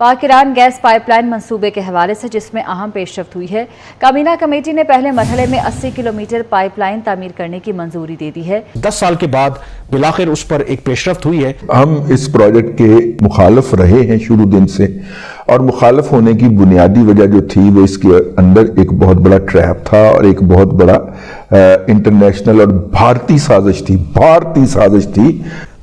پاک Iran gas pipe line منصوبے کے حوالے سے جس میں اہم پیش رفت ہوئی ہے کابینہ کمیٹی نے پہلے مرحلے میں اسی کلومیٹر پائپ لائن تعمیر کرنے کی منظوری دے دی ہے۔ دس سال کے بعد بلاخر اس پر ایک پیش رفت ہوئی ہے۔ ہم اس پروجیکٹ کے مخالف رہے ہیں شروع دن سے اور مخالف ہونے کی بنیادی وجہ جو تھی وہ اس کے اندر ایک بہت بڑا ٹریپ تھا اور ایک بہت بڑا انٹرنیشنل اور بھارتی سازش تھی بھارتی سازش تھی۔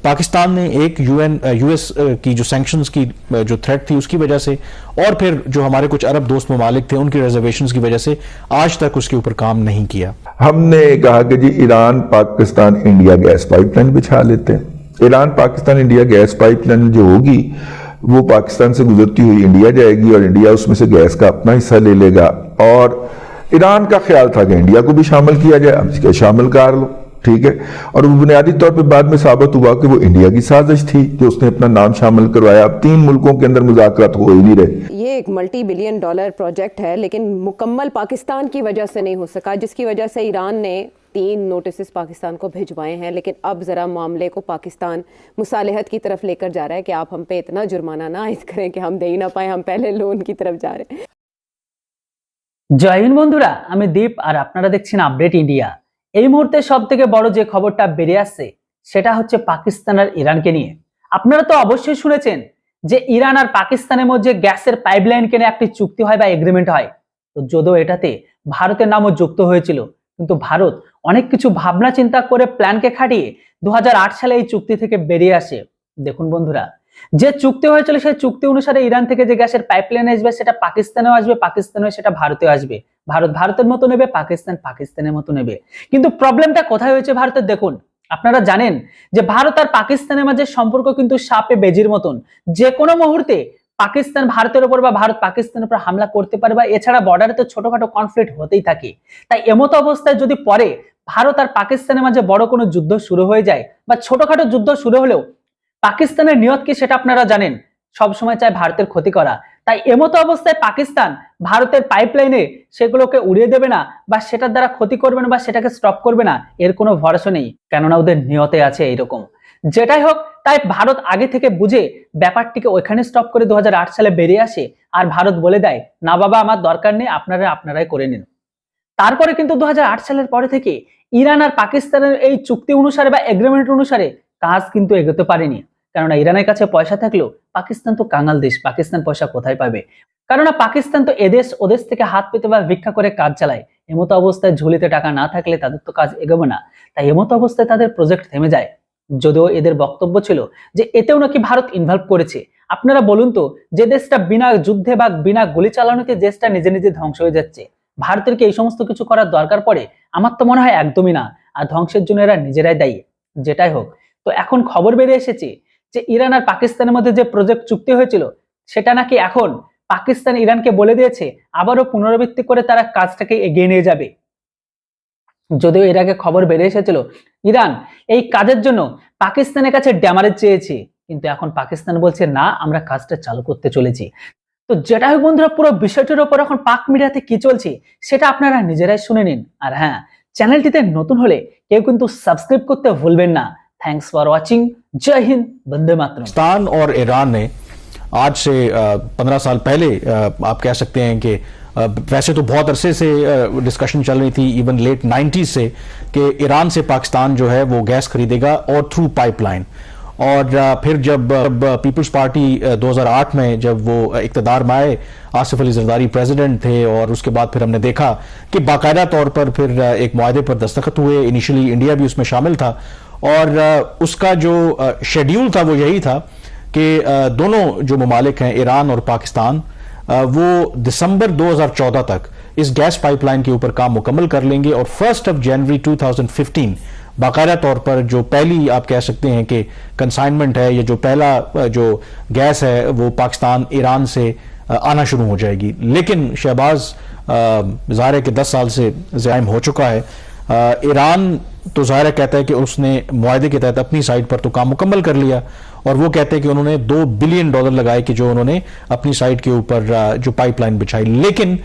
پاکستان نے ایک یو این یو ایس کی جو سینکشنز کی جو تھریٹ تھی، اس کی وجہ سے، اور پھر جو ہمارے کچھ عرب دوست ممالک تھے، ان کی ریزرویشنز کی وجہ سے آج تک اس کے اوپر کام نہیں کیا۔ ہم نے کہا کہ جی Iran, Pakistan, India gas pipeline بچھا لیتے ہیں۔ Iran, Pakistan, India gas pipeline جو ہوگی، وہ پاکستان سے گزرتی ہوئی انڈیا جائے گی اور انڈیا اس میں سے گیس کا اپنا حصہ لے لے گا۔ اور ایران کا خیال تھا کہ انڈیا کو بھی شامل کیا جائے۔ ہم اس کے شامل کر لو۔ ٹھیک ہے؟ اور وہ بنیادی طور پہ بعد میں ثابت ہوا کہ وہ انڈیا کی سازش تھی جو اس نے اپنا نام شامل کروایا۔ اب تین ملکوں کے اندر مذاکرات ہو ہی نہیں رہے۔ یہ ایک ملٹی بلین ڈالر پروجیکٹ ہے لیکن مکمل پاکستان کی وجہ سے نہیں ہو سکا جس کی وجہ سے ایران نے تین نوٹسز پاکستان کو بھیجوائے ہیں۔ لیکن اب ذرا معاملے کو پاکستان مصالحت کی طرف لے کر جا رہا ہے کہ آپ ہم پہ اتنا جرمانہ نہ عائد کریں کہ ہم دے ہی نہ پائیں ہم پہلے لون کی طرف جا رہے ہیں۔ জয় হিন্দ বন্ধুরা আমি দীপ আর আপনারা দেখছেন আপডেট انڈیا এই মুহূর্তে সব থেকে বড় যে খবরটা বেরিয়ে আসছে, সেটা হচ্ছে পাকিস্তান আর ইরানকে নিয়ে। আপনারা তো অবশ্যই শুনেছেন যে ইরান আর পাকিস্তানের মধ্যে গ্যাসের পাইপলাইন কেনে একটি চুক্তি হয় বা এগ্রিমেন্ট হয়। তো যদিও এটাতে ভারতের নামও যুক্ত হয়েছিল, কিন্তু ভারত অনেক কিছু ভাবনা চিন্তা করে প্ল্যানকে খাটিয়ে দু হাজার আট সালে এই চুক্তি থেকে বেরিয়ে আসে। দেখুন বন্ধুরা, যে চুক্তি হয়েছিল সেই চুক্তি অনুসারে ইরান থেকে যে গ্যাসের পাইপলাইন আসবে, সেটা পাকিস্তানেও আসবে, পাকিস্তানেও সেটা ভারতেও আসবে। ভারত, ভারতের মতো নেবে, পাকিস্তান পাকিস্তানের মতো নেবে। কিন্তু প্রবলেমটা কোথায় হয়েছে ভারতের? দেখুন, আপনারা জানেন যে ভারত আর পাকিস্তানের মাঝে সম্পর্ক কিন্তু সাপে বেজির মতন। যে কোনো মুহূর্তে পাকিস্তান ভারতের উপর বা ভারত পাকিস্তানের উপর হামলা করতে পারে বা এছাড়া বর্ডারে তো ছোটখাটো কনফ্লিক্ট হতেই থাকে। তাই এমতো অবস্থায় যদি পরে ভারত আর পাকিস্তানের মাঝে বড় কোনো যুদ্ধ শুরু হয়ে যায় বা ছোটখাটো যুদ্ধ শুরু হলেও পাকিস্তানের নিয়ত কি সেটা আপনারা জানেন? সব সময় চায় ভারতের ক্ষতি করা। তাই এমতো অবস্থায় পাকিস্তান ভারতের পাইপলাইনে সেগুলোকে উড়িয়ে দেবে না বা সেটার দ্বারা ক্ষতি করবে না বা সেটাকে স্টপ করবে না, এর কোনো ভরসা নেই। কেননা ওদের নিয়তে আছে এইরকম। যেটাই হোক, তাই ভারত আগে থেকে বুঝে ব্যাপারটিকে ওইখানে স্টপ করে দু হাজার আট সালে বেরিয়ে আসে আর ভারত বলে দেয়, না বাবা, আমার দরকার নেই, আপনারা আপনারাই করে নিন। তারপরে কিন্তু দু হাজার আট সালের পরে থেকে ইরান আর পাকিস্তানের এই চুক্তি অনুসারে বা এগ্রিমেন্ট অনুসারে কাজ কিন্তু এগোতে পারেনি। কেননা ইরানের কাছে পয়সা থাকলেও পাকিস্তান তো কাঙাল দেশ, পাকিস্তান পয়সা কোথায় পাবে? কেননা পাকিস্তান তো এদেশ, ওদেশ থেকে হাত পেতে বা ভিক্ষা করে কাজ চালায়। এমতো অবস্থায় ঝুলিতে টাকা না থাকলে তাদের তো কাজ এগোবে না। তাই এমতো অবস্থায় তাদের প্রজেক্ট থেমে যায়। যদিও এদের বক্তব্য ছিল যে এতেও নাকি ভারত ইনভলভ করেছে। আপনারা বলুন তো, যে দেশটা বিনা যুদ্ধে বা বিনা গুলি চালানোতে দেশটা নিজে নিজে ধ্বংস হয়ে যাচ্ছে, ভারতের কি এই সমস্ত কিছু করার দরকার পড়ে? আমার তো মনে হয় একদমই না। আর ধ্বংসের জন্য এরা নিজেরাই দায়ী। যেটাই হোক। তো এখন খবর বেরিয়ে এসেছে যে ইরান আর পাকিস্তানের মধ্যে যে প্রজেক্ট চুক্তি হয়েছিল, সেটা নাকি এখন পাকিস্তান ইরানকে বলে দিয়েছে, আবারও পুনরাবৃত্তি করে তারা কাজটাকে এগিয়ে নিয়ে যাবে। যদিও এর আগে খবর বেরিয়ে এসেছিল, ইরান এই কাজের জন্য পাকিস্তানের কাছে ড্যামারেজ চেয়েছে, কিন্তু এখন পাকিস্তান বলছে, না, আমরা কাজটা চালু করতে চলেছি। তো যেটা হোক বন্ধুরা, পুরো বিষয়টির উপর এখন পাক মিডিয়াতে কি চলছে, সেটা আপনারা নিজেরাই শুনে নিন। আর হ্যাঁ চ্যানেলটিতে নতুন হলে কেউ কিন্তু সাবস্ক্রাইব করতে ভুলবেন না। تھینکس فار واچنگ جے ہند بندے ماتر پاکستان اور ایران نے آج سے پندرہ سال پہلے آپ کہہ سکتے ہیں کہ ویسے تو بہت عرصے سے ڈسکشن چل رہی تھی ایون لیٹ نائنٹیز سے، کہ ایران سے پاکستان جو ہے وہ گیس خریدے گا اور تھرو پائپ لائن اور پھر جب پیپلز پارٹی دوزار آٹھ میں جب وہ اقتدار میں آئے، آصف علی زرداری پریزیڈنٹ تھے، اور اس کے بعد پھر ہم نے دیکھا کہ باقاعدہ طور پر پھر ایک معاہدے پر دستخط ہوئے انیشلی انڈیا بھی اس میں شامل تھا اور اس کا جو شیڈیول تھا وہ یہی تھا کہ دونوں جو ممالک ہیں، ایران اور پاکستان وہ دسمبر دو ہزار چودہ تک اس گیس پائپ لائن کے اوپر کام مکمل کر لیں گے اور first of January two thousand fifteen باقاعدہ طور پر جو پہلی آپ کہہ سکتے ہیں کہ کنسائنمنٹ ہے یا جو پہلا جو گیس ہے، وہ پاکستان، ایران سے آنا شروع ہو جائے گی۔ لیکن شہباز ظاہر ہے کہ دس سال سے زائم ہو چکا ہے۔ ایران تو ظاہرہ کہتا ہے کہ اس نے معاہدے کے تحت اپنی سائٹ پر تو کام مکمل کر لیا اور وہ کہتے ہیں کہ انہوں نے دو بلین ڈالر لگائے کہ جو انہوں نے اپنی سائٹ کے اوپر جو پائپ لائن بچھائی۔ لیکن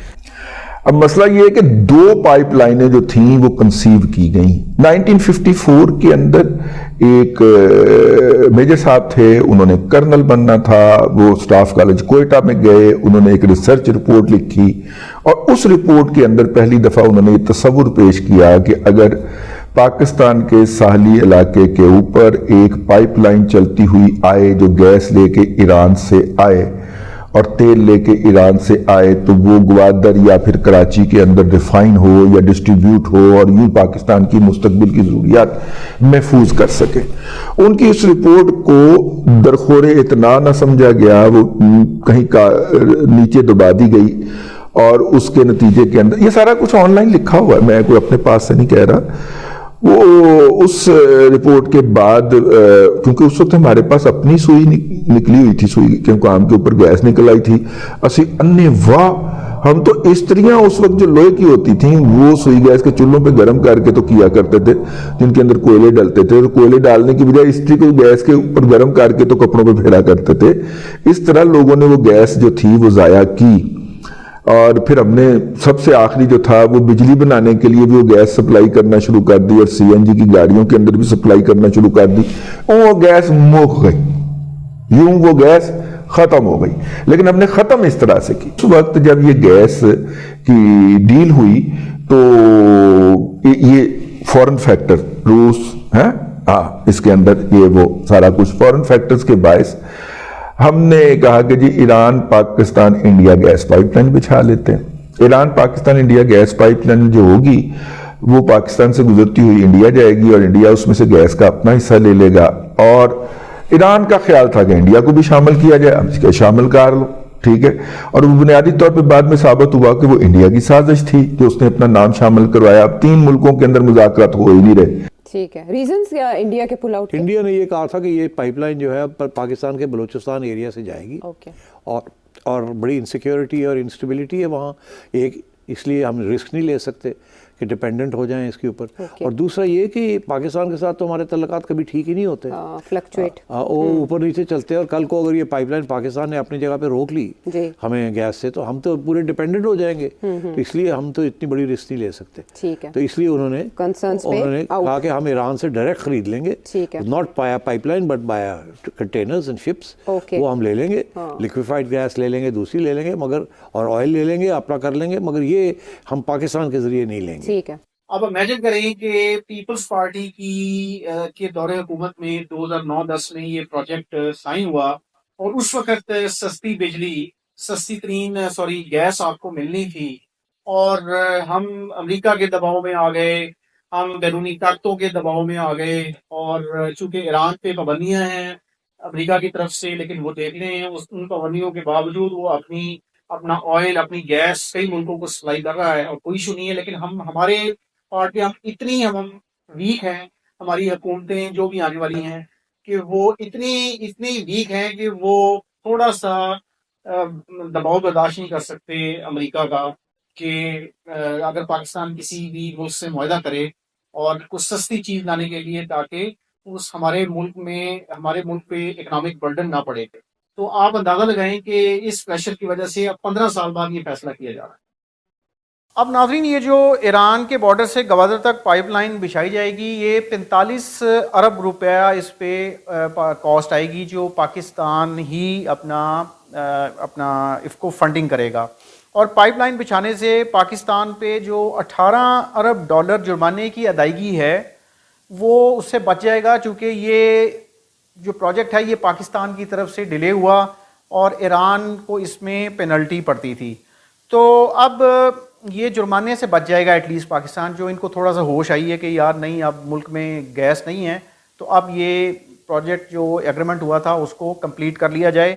اب مسئلہ یہ ہے کہ دو پائپ لائنیں جو تھیں وہ کنسیو کی گئیں۔ 1954 کے اندر ایک میجر صاحب تھے، انہوں نے کرنل بننا تھا، وہ سٹاف کالج کوئٹہ میں گئے، انہوں نے ایک ریسرچ رپورٹ لکھی اور اس رپورٹ کے اندر پہلی دفعہ انہوں نے یہ تصور پیش کیا کہ اگر پاکستان کے ساحلی علاقے کے اوپر ایک پائپ لائن چلتی ہوئی آئے جو گیس لے کے ایران سے آئے اور تیل لے کے ایران سے آئے تو وہ گوادر یا پھر کراچی کے اندر ریفائن ہو یا ڈسٹریبیوٹ ہو اور یوں پاکستان کی مستقبل کی ضروریات محفوظ کر سکے۔ ان کی اس رپورٹ کو درخور اتنا نہ سمجھا گیا، وہ کہیں کا نیچے دبا دی گئی اور اس کے نتیجے کے اندر یہ سارا کچھ آن لائن لکھا ہوا ہے۔ میں کوئی اپنے پاس سے نہیں کہہ رہا۔ وہ اس رپورٹ کے بعد کیونکہ اس وقت ہمارے پاس اپنی سوئی نکلی ہوئی تھی سوئی کے مقام کے اوپر گیس نکل آئی تھی۔ اسی انے واہ، ہم تو استریاں اس وقت جو لوہے کی ہوتی تھیں، وہ سوئی گیس کے چولہوں پہ گرم کر کے تو کیا کرتے تھے، جن کے اندر کوئلے ڈلتے تھے۔ اور کوئلے ڈالنے کی بجائے استری کو گیس کے اوپر گرم کر کے تو کپڑوں پہ بھیڑا کرتے تھے۔ اس طرح لوگوں نے وہ گیس جو تھی وہ ضائع کی۔ اور پھر ہم نے سب سے آخری جو تھا وہ بجلی بنانے کے لیے بھی وہ گیس سپلائی کرنا شروع کر دی اور سی این جی کی گاڑیوں کے اندر بھی سپلائی کرنا شروع کر دی۔ وہ گیس موک گئی۔ یوں وہ گیس ختم ہو گئی۔ لیکن ہم نے ختم اس طرح سے کی۔ اس وقت جب یہ گیس کی ڈیل ہوئی تو یہ فورن فیکٹر روس ہاں اس کے اندر یہ وہ سارا کچھ فورن فیکٹرز کے باعث ہم نے کہا کہ جی Iran Pakistan India gas pipeline بچھا لیتے ہیں۔ Iran Pakistan India gas pipeline جو ہوگی، وہ پاکستان سے گزرتی ہوئی انڈیا جائے گی اور انڈیا اس میں سے گیس کا اپنا حصہ لے لے گا۔ اور ایران کا خیال تھا کہ انڈیا کو بھی شامل کیا جائے۔ ہم کہ شامل کر لو، ٹھیک ہے۔ اور وہ بنیادی طور پہ بعد میں ثابت ہوا کہ وہ انڈیا کی سازش تھی، جو اس نے اپنا نام شامل کروایا۔ اب تین ملکوں کے اندر مذاکرات ہو ہی نہیں رہے۔ ٹھیک ہے۔ ریزنز کیا انڈیا کے پل آؤٹ انڈیا نے یہ کہا تھا کہ یہ پائپ لائن جو ہے پاکستان کے بلوچستان ایریا سے جائے گی۔ اور اور بڑی انسیکیورٹی اور انسٹیبلٹی ہے وہاں۔ ایک اس لیے ہم رسک نہیں لے سکتے۔ کہ ڈیپینڈنٹ ہو جائیں اس کے اوپر۔ اور دوسرا یہ کہ پاکستان کے ساتھ تو ہمارے تعلقات کبھی ٹھیک ہی نہیں ہوتے۔ فلکچویٹ وہ اوپر نیچے چلتے ہیں اور کل کو اگر یہ پائپ لائن پاکستان نے اپنی جگہ پہ روک لی ہمیں گیس سے تو ہم تو پورے ڈپینڈنٹ ہو جائیں گے۔ تو اس لیے ہم تو اتنی بڑی رسک نہیں لے سکتے۔ تو اس لیے انہوں نے انہوں نے کہا کہ ہم ایران سے ڈائریکٹ خرید لیں گے۔ Not via pipeline but via containers and ships وہ ہم لے لیں گے۔ لکویفائڈ گیس لے لیں گے دوسری لے لیں گے مگر اور آئل لے لیں گے اپنا کر لیں گے۔ مگر یہ ہم پاکستان کے ذریعے نہیں لیں گے۔ ٹھیک ہے۔ اب امیجن کریں کہ پیپلز پارٹی کی کے دور حکومت میں دو ہزار نو دس میں یہ پروجیکٹ سائن ہوا اور اس وقت سستی بجلی، سستی ترین، سوری گیس آپ کو ملنی تھی اور ہم امریکہ کے دباؤ میں آ گئے، ہم بیرونی طاقتوں کے دباؤ میں آ گئے اور چونکہ ایران پہ پابندیاں ہیں امریکہ کی طرف سے، لیکن وہ دیکھ رہے ہیں ان پابندیوں کے باوجود وہ اپنی اپنا آئل اپنی گیس کئی ملکوں کو سپلائی کر رہا ہے اور کوئی ایشو نہیں ہے، لیکن ہم، ہمارے پارٹ میں ہم اتنی، ہم ویک ہیں، ہماری حکومتیں جو بھی آنے والی ہیں، کہ وہ اتنی اتنی ویک ہیں کہ وہ تھوڑا سا دباؤ برداشت نہیں کر سکتے امریکہ کا، کہ اگر پاکستان کسی بھی ملک سے معاہدہ کرے اور کچھ سستی چیز لانے کے لیے تاکہ اس ہمارے ملک میں، ہمارے ملک پہ اکنامک برڈن نہ پڑے۔ تو آپ اندازہ لگائیں کہ اس پریشر کی وجہ سے اب پندرہ سال بعد یہ فیصلہ کیا جا رہا ہے۔ اب ناظرین، یہ جو ایران کے بارڈر سے گوادر تک پائپ لائن بچھائی جائے گی، یہ پینتالیس ارب روپیہ اس پہ کاسٹ آئے گی، جو پاکستان ہی اپنا اپنا اس کو فنڈنگ کرے گا۔ اور پائپ لائن بچھانے سے پاکستان پہ جو اٹھارہ ارب ڈالر جرمانے کی ادائیگی ہے، وہ اس سے بچ جائے گا، چونکہ یہ جو پروجیکٹ ہے یہ پاکستان کی طرف سے ڈیلے ہوا اور ایران کو اس میں پینلٹی پڑتی تھی۔ تو اب یہ جرمانے سے بچ جائے گا ایٹ لیسٹ پاکستان، جو ان کو تھوڑا سا ہوش آئی ہے کہ یار نہیں، اب ملک میں گیس نہیں ہے۔ تو اب یہ پروجیکٹ جو ایگریمنٹ ہوا تھا، اس کو کمپلیٹ کر لیا جائے۔